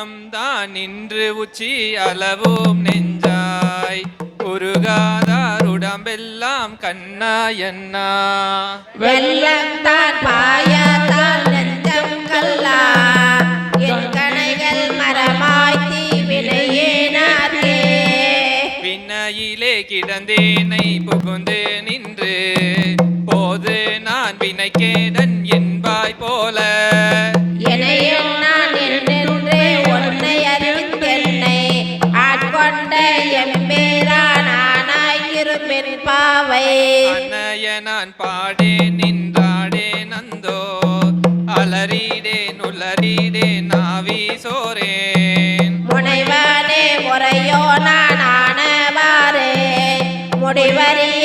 உள்ளம் தான் நின்று உச்சி அளவும் நெஞ்சாய். உருகாதார் உடம்பெல்லாம் கண்ணா என்னா வெள்ளம் தான் பாயத்தால் நெஞ்சம் கல்லா. என் கணைகள் மரமாய் தீவினையேனாதே வினையிலே கிடந்தேனை புகுந்து நின்று. போது நான் வினைக்கேடன் என்பாய் বারে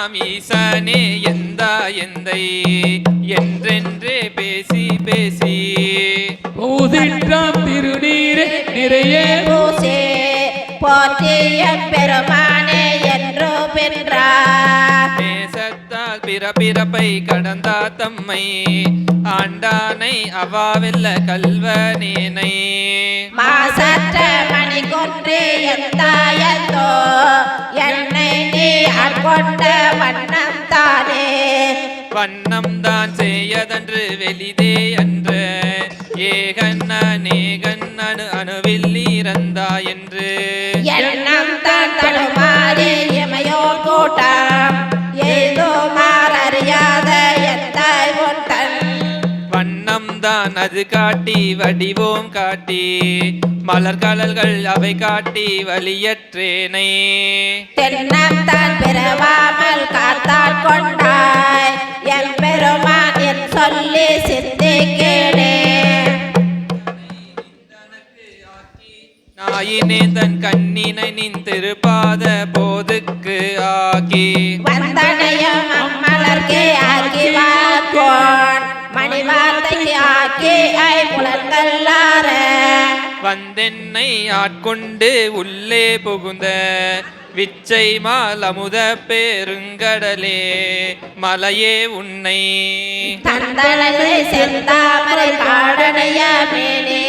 தாம் ஈசனே எந்தா எந்தை? என்றென்றே பேசி பேசி. ஊதிற்றாம் திருநீரே நிறைய. பூசே போற்றி என் பெருமானே என்று பென்றார் நேசத்தால் பிறப்பிறப்பை கடந்தா தம்மை. ஆண்டானை அவாவெல்ல கல்வனேனை. மாசற்ற கொன்றே எந்தாயந்தோ என்னை நீ ஆட்கொண்ட வண்ணம் தானே? வண்ணம் தான் செய்யதன்று வெளிதே அன்று. ஏகன் அநேகன் அணு அணுவில் இறந்தா என்று. எண்ணம் தான் தடுமாறி எமையோ கூட்டம். ஏதோ மாறறியாத தான் அது காட்டி வடிவோம் காட்டி. மலர்கடல்கள் அவை காட்டி வலியற்றேனை. தென்னம் தான் பிறவாமல் காத்தால் கொண்டாய். என் பெருமான் என் சொல்லி நாயினே தன் கண்ணினை நின் திருப்பாத போதுக்கு ஆக்கி. வந்தனையும் அம்மலர்க்கு ஆக்கி வாக்கோன் ஐ புலன்கல்லார. வந்தென்னை ஆட்கொண்டு உள்ளே புகுந்த விச்சை மாலமுத பெருங்கடலே மலையே உன்னை. தந்தனது செந்தாமரை காடனைய மேனே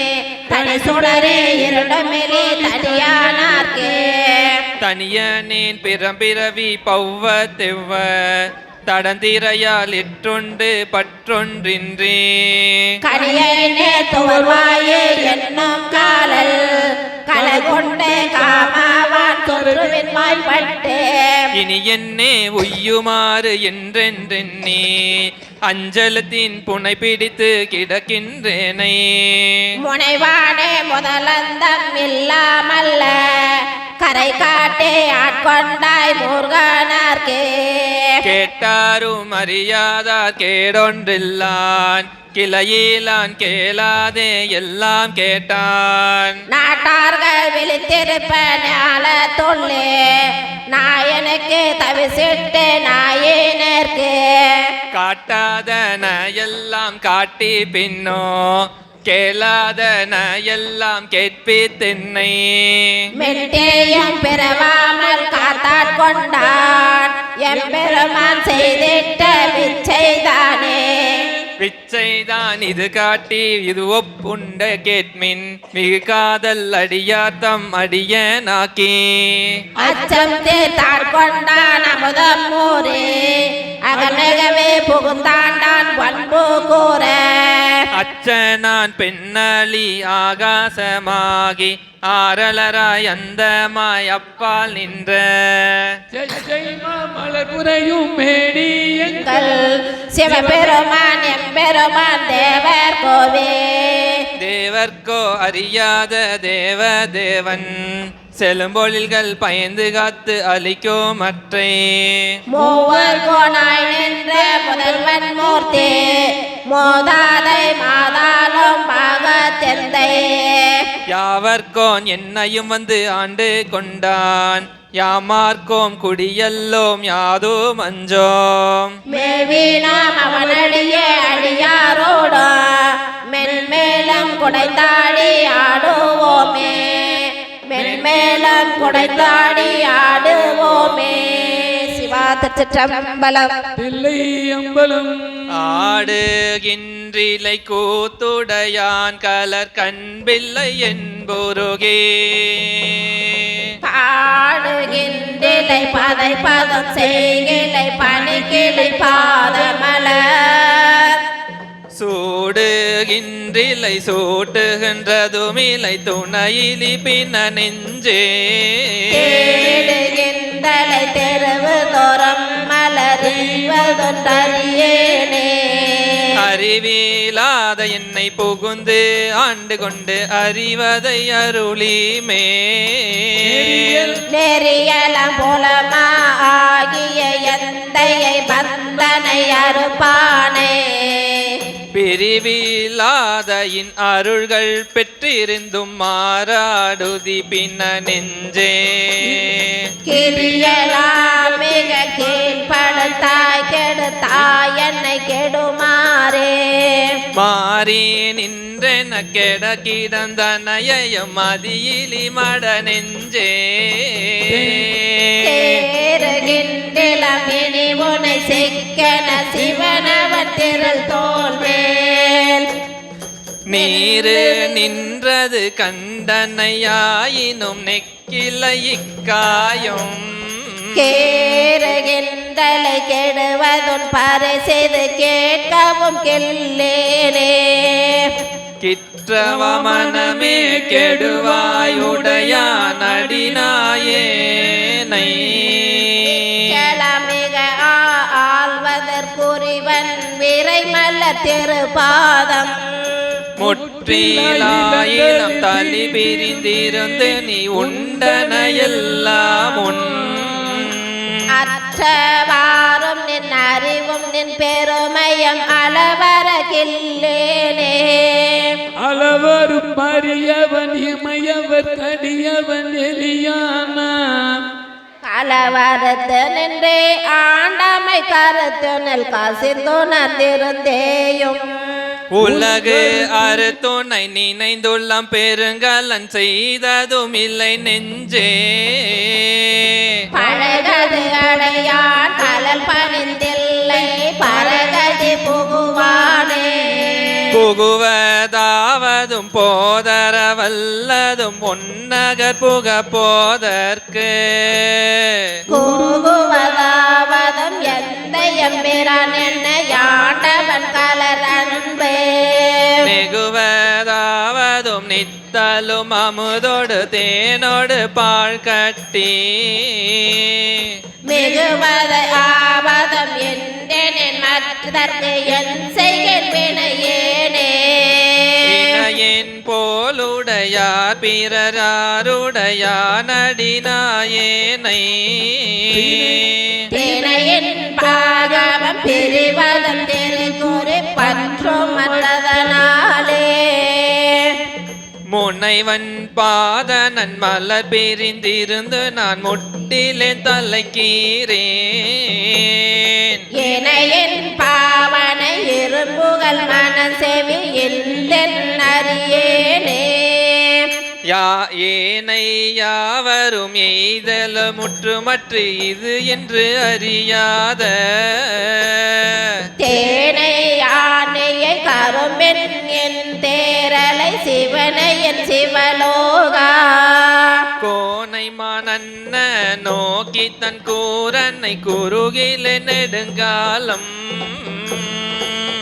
தனி சுடரே இருடமெலி தனியானார்க்கே தனியனேன் பிறம்பிறவி பௌவ தெவ்வ தடந்திரையால் இற்றொண்டு பற்றொன்றின்றி என்னும் காலல் கலை கொண்டே காமாவான் இனி என்னே உய்யுமாறு என்றென்றெண்ணி. அஞ்சலத்தின் புனை பிடித்து கிடக்கின்றேனை. முனைவானே முதலந்தம் இல்லாமல்ல. கரை காட்டே ஆட்கொண்டாய் முருகனார்க்கே. கேட்டாரும் அறியாதார் கேடொன்றில்லான். கிளையிலான் கேளாதே எல்லாம் கேட்டான். நாட்டார்கள் விழித்திருப்ப ஞாலத்துள்ளே. நாயனுக்கு தவிசிட்டு நாயினருக்கு. கேளாதன எல்லாம் காட்டி பின்னோ கேளாதன எல்லாம் கேட்பித்தென்னை மெட்டேயும் பிறவாமல் காத்தாட் கொண்டான் எம்பெருமான் செய்திட்ட விச்சைதானே. பிச்சைதான் இது காட்டி இது ஒப்புண்ட கேட்மின். மிகு காதல் அடியாத்தம் அடியனாக்கி. அச்சம் தீர்த்தாட் கொண்டான் அமுதம் ஊரே. அகநகவே புகுந்தாண்டான் பண்பு கூற. அச்சனான் பெண்ணலி ஆகாசமாகி ஆரலராய் அந்தமாய் அப்பால் நின்ற. ஜெய ஜெய் மாமலர் புரையும் மேனி எங்கள் எங்கள் சிவபெருமான் எம்பெருமான் தேவர் கோவே. தேவர்க்கோ அறியாத தேவ தேவன் செழும்பொழில்கள் பயந்து காத்து அளிக்கோ மற்றே. மூவர் கோனாய் நின்ற முதல்வன் மூர்த்தி. மோதாதை மாதாளும் யாவர்கோன் என்னையும் வந்து ஆண்டு கொண்டான். யாமார்க்கோம் குடியல்லோம் யாதோ மஞ்சோம். மேவினாம் அவனடியே அடியாரோடு. மென்மேலம் குடைத்தாடி ஆடுவோமே. மென்மேலம் குடைத்தாடி ஆடுவோமே. திருச்சிற்றம்பலம் தில்லை அம்பலம். ஆடுகின்றிலை கூத்துடையான் கலர் கண்பில்லை என்புருகே. பாடுகின்றிலை பதை பதம் செய்கிலை பணிக்கிளை பாதமலர் சூடுகின்றிலை சூட்டுகின்றதுமிலை துணையிலி பின்ன நெஞ்சே. அறிவிலாத என்னை புகுந்து ஆண்டு கொண்டு அறிவதை அருளிமே. நெறியலம் புலமா ஆகிய எந்தையை பந்தனை அறுப்பானே. பிரிவிலாத இன் அருள்கள் பெற்றிருந்தும் மாறாடுதி பின்ன நெஞ்சே. கிரியலாம் மிக மாறி நின்றென கெட கிடந்தனையம் மதியிலி மட நெஞ்சே. இனி உனை சிக்கன சிவனவன் திரள் தோல்வேல் நீரு நின்றது கண்டனையாயினும் நெக்கிலை இக்காயும். கேறுகின்றலை கெடுவதுன் பரிசெய்து கேட்கவும் கில்லேனே கிற்றவ மனமே கெடுவாயுடையான் அடிநாயேனை கிளமிக ஆள்வதற்குரிவன் விரைமல்ல திருப்பாதம் முற்றிலாயினம் தலி பிரிந்திருந்து நீ உண்டனையெல்லாம் உன் அற்றவாறும் நின் அறிவும் நின் பெருமையும் அளவர கில்லேனே அளவரும் அறியவன் இமையவர் கடியவன் எலியானா கலவரத்து நின்றே ஆண்டமை கருத்து நெல் கசிந்துணர்ந்திருந்தேயும். உலகு அறுத்துணை நினைந்துள்ளம் பெருங்கலன் செய்ததும் இல்லை நெஞ்சே. பழகது அடையான் புகுவதாவதும் போதர வல்லதும் பொன்னகர் புக போதற்கு கூகுவதாவதும் எந்த எம்பிரான் என்ன யாண்டவன் கலர் அன்பே. நெகுவதாவதும் நித்தலும் அமுதோடு தேனோடு பால் கட்டி. மிகுவத ஆவதம் என்றேன் மற்றதற்கு என் செய்கேன் இணையன் போலுடையார் பிறராருடையார் நடினாயேனை பாகவம் பிரிவதம் திருக்குறி பற்றும் மற்றதனாலே முனைவன் பாதனன் மலர் பிரிந்திருந்து நான் முட்டிலே தலைக்கீரேன் பாவனை இரும்புகள் மனசெவி இல்லென் அறியேனே யா ஏனை யாவரும் எய்தல முற்றுமற்று இது என்று அறியாத. தேனை யானையை கரும்பெண் என் தேரலை சிவனை என் சிவலோகா. கோனை மானன்ன நோக்கி தன் கூரனை குறுகில நெடுங்காலம்.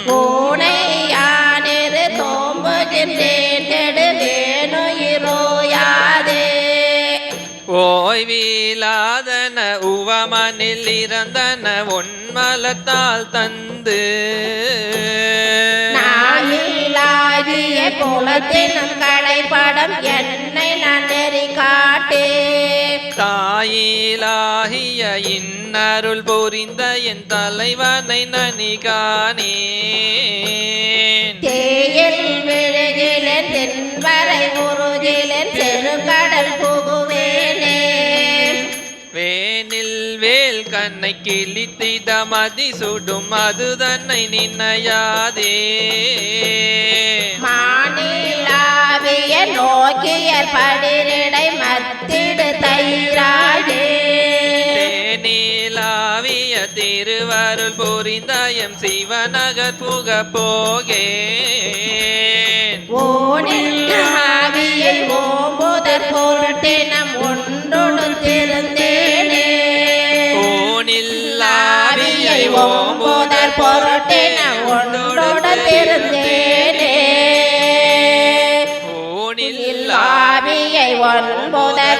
பூனை யானிரு தோம்புகின்றேன் நெடுவேணுயிரோயாதே ஓய்விலாதன உவமனில் இறந்தன உன்மலத்தால் தந்து. ஆகிய குலத்தினும் கடைப்படம் என்னை நான் நெறி காட்டே. தாயிலாகிய இன்னருள் புரிந்த என் தலைவனை நனி காணேன். தேயில் விழுகிலேன் தென்வரை உருகிலேன் செருங்கடல் வேல் கண்ணை கிழித்திட மதி சுடும் அது தன்னை நினையாதே மாநிலாவிய நோக்கியர் படிரிடை மத்திடு தயிராடே. தேனிலாவிய திருவருள் புரிந்த எம் சிவநகர் புக போகேன். ஓனில் ஆவியை ஓம்புதற் பொருட்டினம் ஒன்றொடு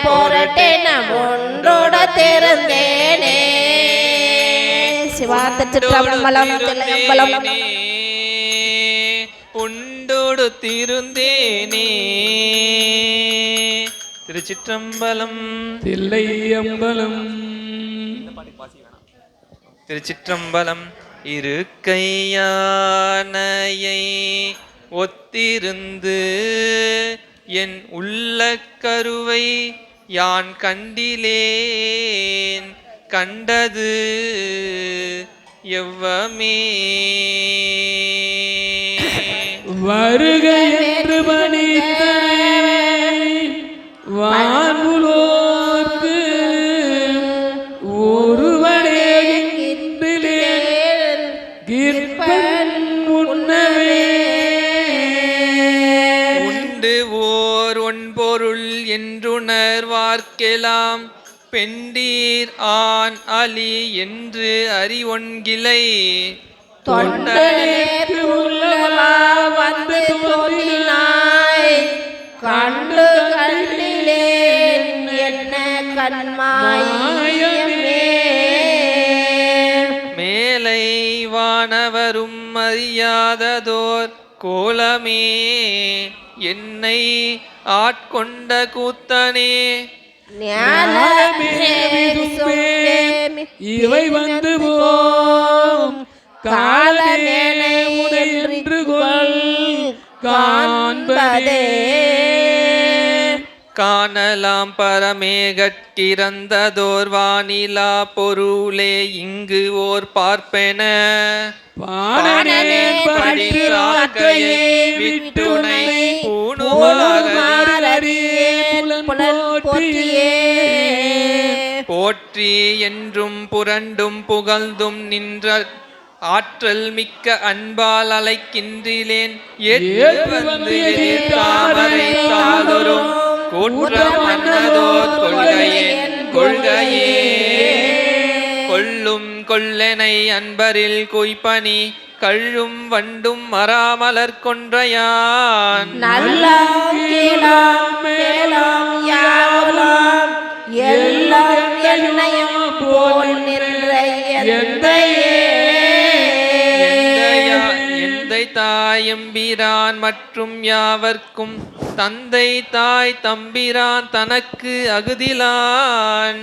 பொருட்டினம் ஒன்றொடு திருந்தேனே. சிவாத்த சிற்றம்பலம் தில்லையம்பலம் உண்டோடு திருந்தேனே. திருச்சிற்றம்பலம். தில்லை அம்பலம். திருச்சிற்றம்பலம் இருக்கையானையை ஒத்திருந்து என் உள்ள கருவை யான் கண்டிலேன் கண்டது எவ்வமே. வருகை என்று பணித்தனை பெண்டீர் ஆண் அலி என்று உள்ளவா வந்து தோன்றினாய். கண்டு கண்டிலேன் என்ன கண்மாயமே மேலை வானவரும் அறியாததோர் கோலமே. என்னை ஆட்கொண்ட கூத்தனே. இவை வந்து போம். காலமேனை உடல் என்று கொள். காண்பதே காணலாம் பரமேகட்கிறந்ததோர் வானிலா பொருளே இங்கு ஓர் பார்ப்பென. பாடனே பற்றி என்றும் புரண்டும் புகழ்ந்தும் நின்ற ஆற்றல் மிக்க அன்பால் அழைக்கின்றிலேன் ஏற்று வந்து தாமரை தாதொரும் கூற்றம் அன்னதோர் கொள்கையே கொள்கையே. கொள்ளும் கொள்ளனை அன்பரில் குய்பனி கள்ளும் வண்டும் மராமலர் கொன்றையான். எல்லாம் என்னையும் போல் நின்ற எந்தை தாயம்பிரான் மற்றும் யாவர்க்கும் தந்தை தாய் தம்பிரான் தனக்கு அகுதிலான்.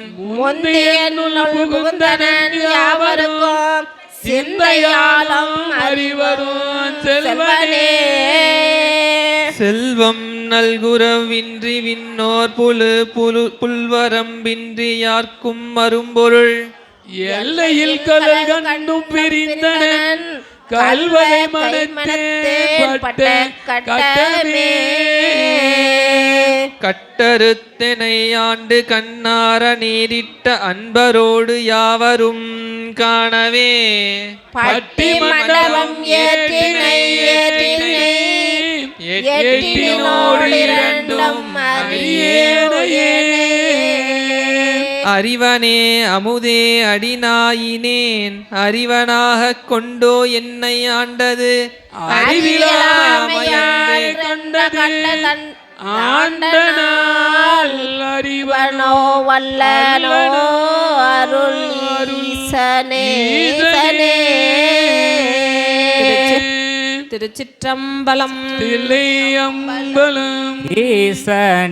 யாவருக்கும் சிந்தையாலும் அறிவரும் செல்வனே. செல்வம் நல்குறவின்றி விண்ணோர் புலு புலு புல்வரம்பின்றி யார்க்கும் மறும்பொருள். எல்லையில் கலல் கண்டும் பிரிந்தனன். கல்வரை மனத்தே பட்ட கட்டமே. கட்டறுத்தெனை ஆண்டு கண்ணார நீரிட்ட அன்பரோடு யாவரும் காணவே. பட்டி மண்டபம் ஏற்றினை ஏற்றினை. எட்டினோடு இரண்டும் அறியேனையே அறிவனே அமுதே அடிநாயினேன். அறிவனாகக் கொண்டோ என்னை ஆண்டது. அறிவனோ வனோ வல்லனோ அருள் ஈசனே திருச்சிற்றம்பலம். தில்லை அம்பலம் ஈசன்